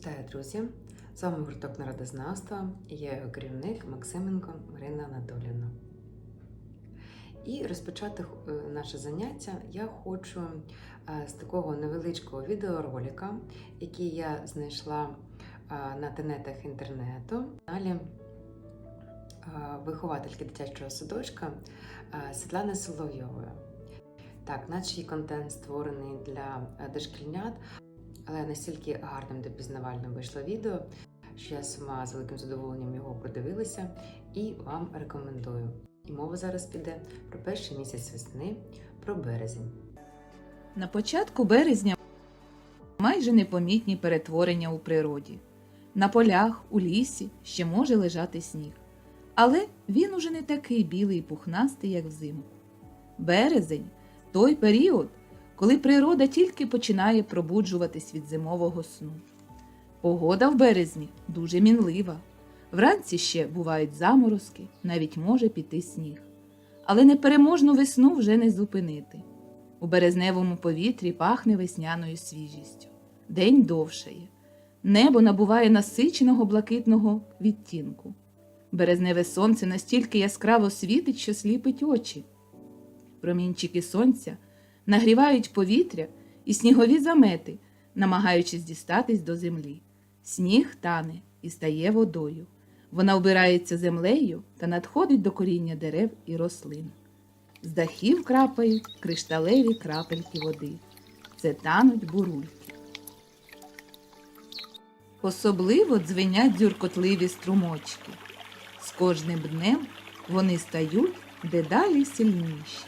Вітаю, друзі! З вами гурток народознавства і я його керівник Максименко Марина Анатоліївна. І розпочати е, наше заняття я хочу е, з такого невеличкого відеоролика, який я знайшла е, на тенетах інтернету. Далі виховательки дитячого садочка Світлани Соловйової. Так, наче контент створений для дошкільнят, але настільки гарним та пізнавальним вийшло відео, що я сама з великим задоволенням його продивилася і вам рекомендую. І мова зараз піде про перший місяць весни, про березень. На початку березня майже непомітні перетворення у природі. На полях, у лісі ще може лежати сніг. Але він уже не такий білий і пухнастий, як взимку. Березень той період, коли природа тільки починає пробуджуватись від зимового сну. Погода в березні дуже мінлива. Вранці ще бувають заморозки, навіть може піти сніг. Але непереможну весну вже не зупинити. У березневому повітрі пахне весняною свіжістю. День довшає. Небо набуває насиченого блакитного відтінку. Березневе сонце настільки яскраво світить, що сліпить очі. Промінчики сонця нагрівають повітря і снігові замети, намагаючись дістатись до землі. Сніг тане і стає водою. Вона вбирається землею та надходить до коріння дерев і рослин. З дахів крапають кришталеві крапельки води. Це тануть бурульки. Особливо дзвенять дзюркотливі струмочки. З кожним днем вони стають дедалі сильніші.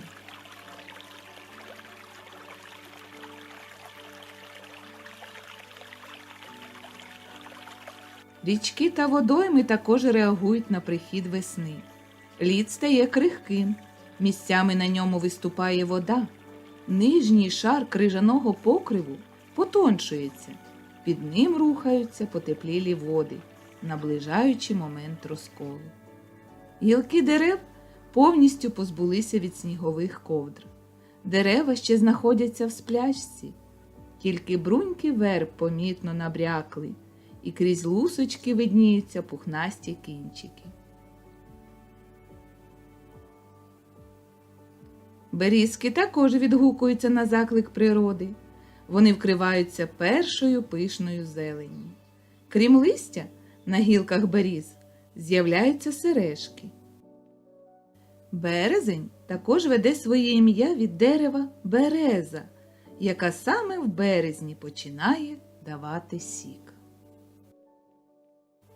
Річки та водойми також реагують на прихід весни. Лід стає крихким, місцями на ньому виступає вода. Нижній шар крижаного покриву потоншується, під ним рухаються потеплілі води, наближаючи момент розколу. Гілки дерев повністю позбулися від снігових ковдр. Дерева ще знаходяться в сплячці, тільки бруньки верб помітно набрякли, і крізь лусочки видніються пухнасті кінчики. Берізки також відгукуються на заклик природи. Вони вкриваються першою пишною зеленню. Крім листя, на гілках беріз з'являються сережки. Березень також веде своє ім'я від дерева береза, яка саме в березні починає давати сік.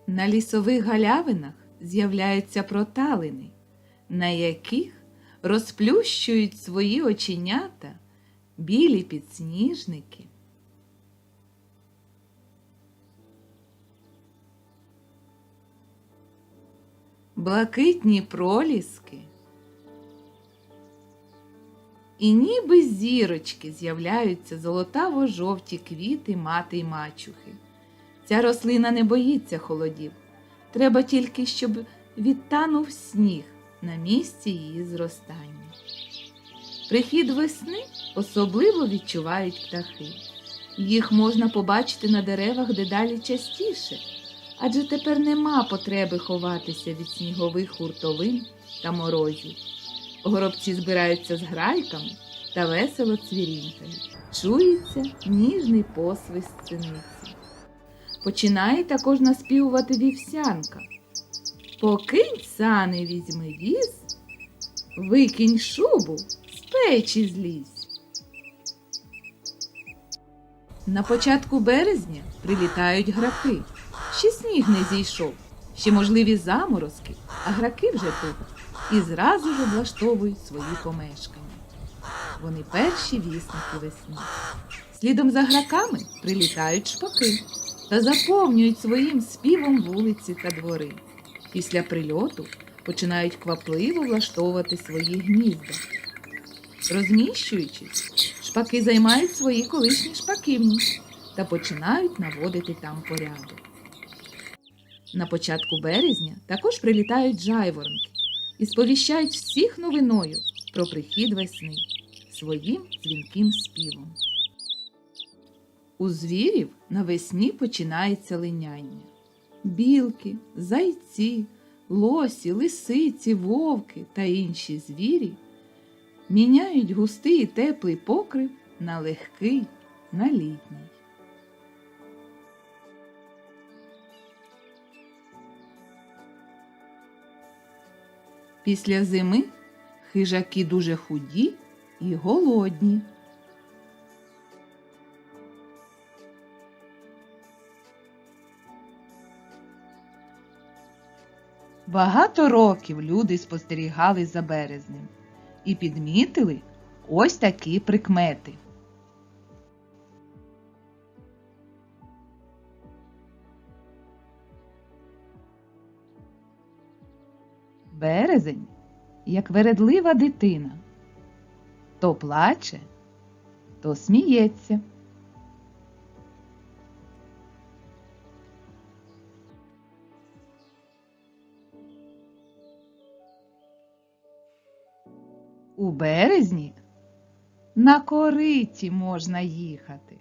На лісових галявинах з'являються проталини, на яких розплющують свої оченята білі підсніжники. Блакитні проліски. І ніби зірочки з'являються золотаво-жовті квіти мати й мачухи. Ця рослина не боїться холодів. Треба тільки, щоб відтанув сніг на місці її зростання. Прихід весни особливо відчувають птахи. Їх можна побачити на деревах дедалі частіше, адже тепер нема потреби ховатися від снігових хуртовин та морозів. Горобці збираються з грайками та весело цвірінькають. Чується ніжний посвист синиці. Починає також наспівувати вівсянка. Покинь сани візьми віз, викинь шубу, з печі злізь. На початку березня прилітають граки. Ще сніг не зійшов, ще можливі заморозки, а граки вже тут і зразу ж облаштовують свої помешкання. Вони перші вісники весни. Слідом за граками прилітають шпаки та заповнюють своїм співом вулиці та двори. Після прильоту починають квапливо влаштовувати свої гнізда. Розміщуючись, шпаки займають свої колишні шпаківні та починають наводити там порядок. На початку березня також прилітають жайворонки і сповіщають всіх новиною про прихід весни своїм дзвінким співом. У звірів навесні починається линяння. Білки, зайці, лосі, лисиці, вовки та інші звірі міняють густий і теплий покрив на легкий, на літній. Після зими хижаки дуже худі і голодні. Багато років люди спостерігали за березнем і підмітили ось такі прикмети. Березень, як вередлива дитина, то плаче, то сміється. У березні на кориті можна їхати.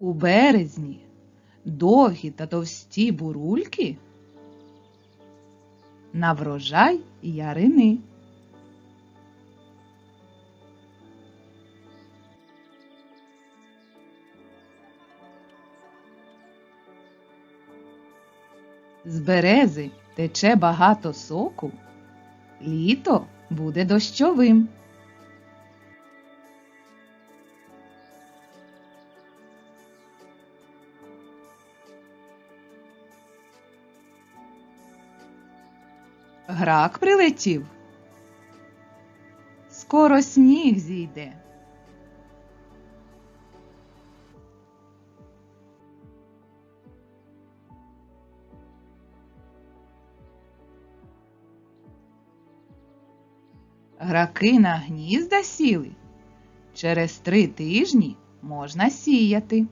У березні довгі та товсті бурульки на врожай ярини. З берези тече багато соку, літо буде дощовим. Грак прилетів. Скоро сніг зійде. Граки на гнізда сіли. Через три тижні можна сіяти.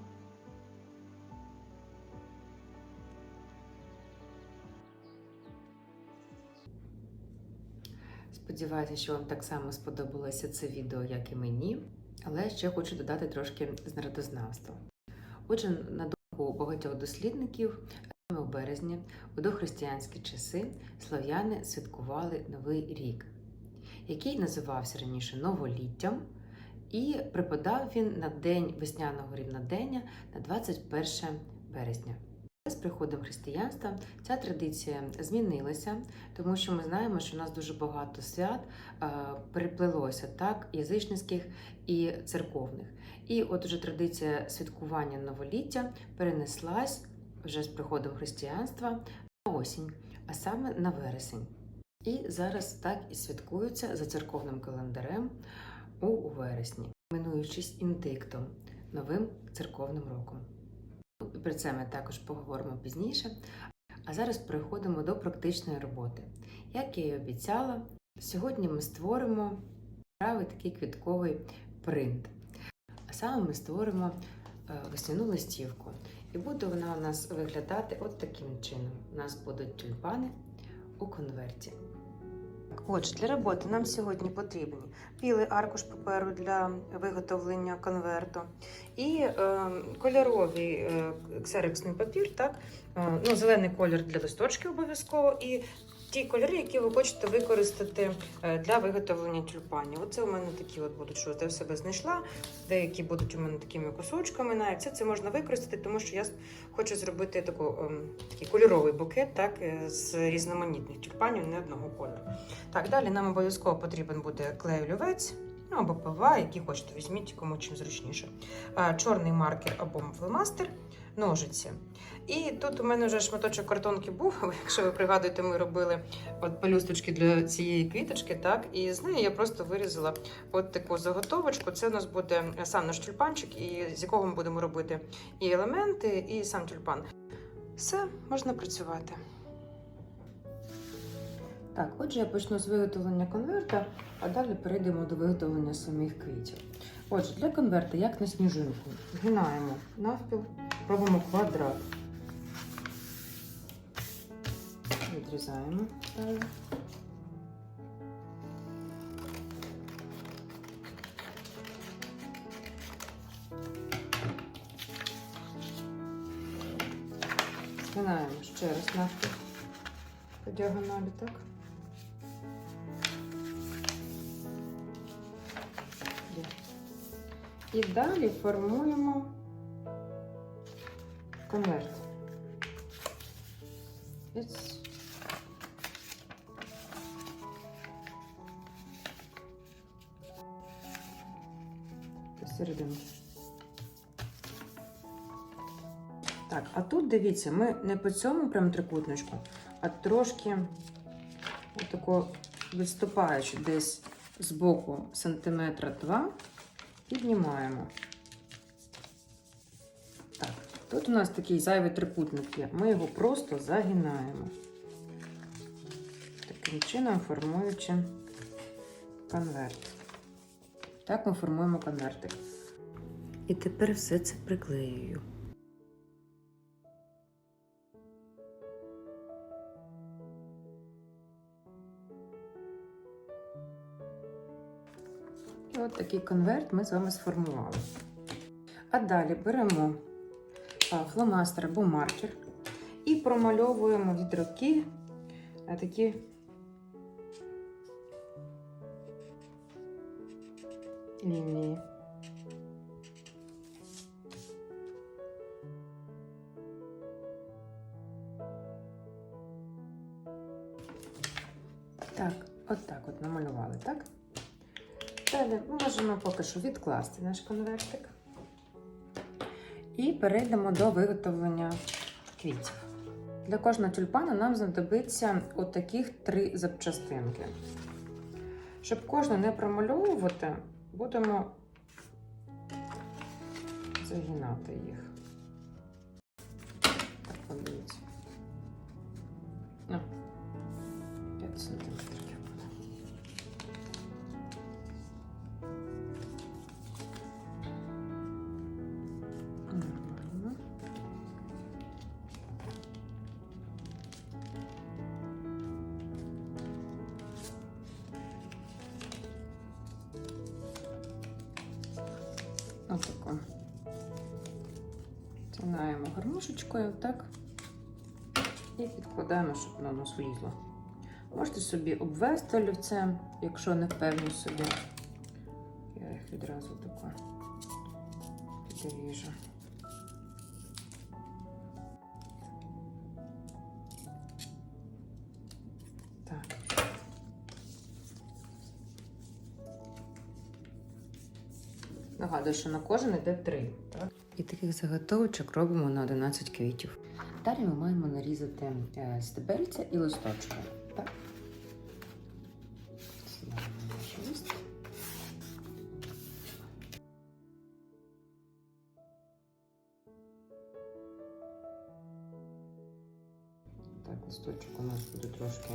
Сподіваюся, що вам так само сподобалося це відео, як і мені, але ще хочу додати трошки з народознавства. Отже, на думку багатьох дослідників, саме у березні, у дохристиянські часи слов'яни святкували Новий рік, який називався раніше Новоліттям, і припадав він на день весняного рівнодення на 21 березня. З приходом християнства ця традиція змінилася, тому що ми знаємо, що у нас дуже багато свят е, переплелося так, язичницьких і церковних. І от уже традиція святкування новоліття перенеслась вже з приходом християнства на осінь, а саме на вересень. І зараз так і святкуються за церковним календарем у вересні, минуючись індиктом, новим церковним роком. Про це ми також поговоримо пізніше. А зараз переходимо до практичної роботи. Як я і обіцяла, сьогодні ми створимо правий такий квітковий принт. А саме ми створимо е, весняну листівку. І буде вона у нас виглядати от таким чином. У нас будуть тюльпани у конверті. Отже, для роботи нам сьогодні потрібні білий аркуш паперу для виготовлення конверту і е, кольоровий е, ксерексний папір, так? Е, ну, зелений колір для листочки обов'язково, і ті кольори, які ви хочете використати е, для виготовлення тюльпанів. Оце у мене такі от будуть, що я в себе знайшла. Деякі будуть у мене такими кусочками. Навіть все це можна використати, тому що я хочу зробити таку, ем, такий кольоровий букет, так, е, з різноманітних тюльпанів, не одного кольору. Так, далі нам обов'язково потрібен буде клей олівець. Ну, або ПВА, який хочете, візьміть, кому чим зручніше. А, чорний маркер або фломастер, ножиці. І тут у мене вже шматочок картонки був. Якщо ви пригадуєте, ми робили от пелюсточки для цієї квіточки, так, і з неї я просто вирізала от таку заготовочку. Це у нас буде сам наш тюльпанчик, і з якого ми будемо робити і елементи, і сам тюльпан. Все, можна працювати. Так, отже, я почну з виготовлення конверта, а далі перейдемо до виготовлення самих квітів. Отже, для конверта, як на сніжинку, згинаємо навпіл, робимо квадрат. Відрізаємо. Згинаємо ще раз навпіл по діагоналі, так? І далі формуємо конверт. Посерединки. Так, а тут дивіться, ми не по цьому прям трикутничку, а трошки отако відступаючи десь з боку сантиметра два, піднімаємо. Так, тут у нас такий зайвий трикутник є. Ми його просто загинаємо. Таким чином формуючи конверт. Так ми формуємо конвертик. І тепер все це приклеюю. І от такий конверт ми з вами сформували. А далі беремо фломастер або маркер і промальовуємо від руки такі лінії. Так, от так от намалювали, так? Далі ми можемо поки що відкласти наш конвертик. І перейдемо до виготовлення квітів. Для кожного тюльпана нам знадобиться отаких три запчастинки. Щоб кожну не промальовувати, будемо загинати їх. Так, подивіться. Ну, 5 сантиметрів гармошечкою, так? І підкладаємо, щоб воно нас влізло. Можете собі обвести олівцем, якщо не впевнені собі. Я їх відразу тако підріжу. Нагадую, що на кожен йде три. Так? І таких заготовочок робимо на 11 квітів. Далі ми маємо нарізати е, стебельця і листочки. Так? Так, листочок у нас буде трошки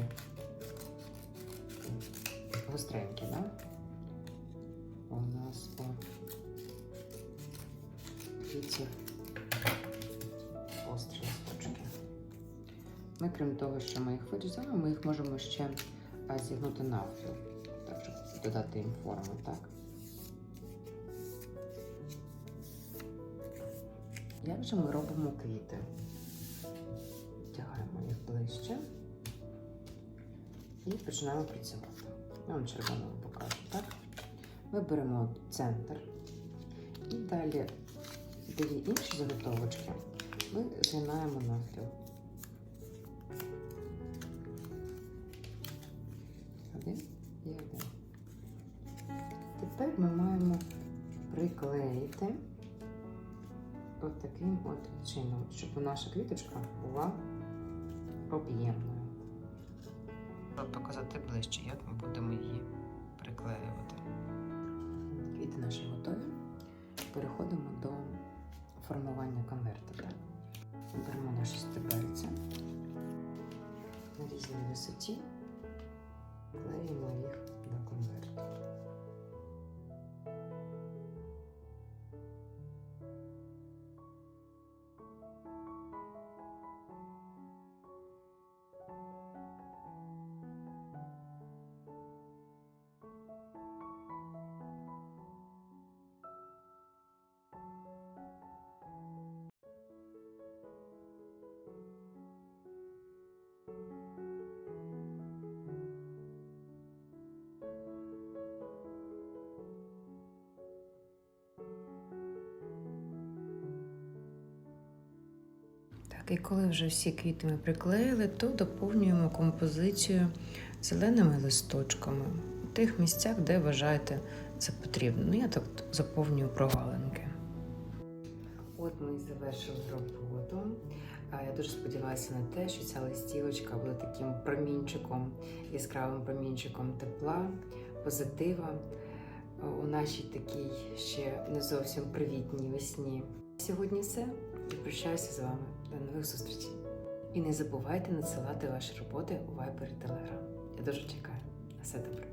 гостренький, да? У нас по квітів гострі листочки. Ми, крім того, що ми їх вирізали, ми їх можемо ще зігнути навпіл, так, щоб додати їм форму, так? Як же ми робимо квіти? Тягаємо їх ближче і починаємо працювати. Я вам червоному покажу, так? Ми беремо центр і далі дві інші заготовочки ми згинаємо навпіл. Один і один. Тепер ми маємо приклеїти от таким от чином, щоб наша квіточка була об'ємною. Показати ближче, як ми будемо її приклеювати. Квіти наші готові. Переходимо до формування конвертика. Беремо наші стебельця на різній висоті, клеїмо їх І коли вже всі квіти ми приклеїли, то доповнюємо композицію зеленими листочками у тих місцях, де вважаєте це потрібно. Ну, я так заповнюю прогалинки. От ми і завершили роботу. Я дуже сподіваюся на те, що ця листівочка буде таким промінчиком, яскравим промінчиком тепла, позитива е, у нашій такій ще не зовсім привітній весні. Сьогодні все. Я прощаюся з вами. До нових зустрічей. І не забувайте надсилати ваші роботи у Viber і Telegram. Я дуже чекаю. На все добре.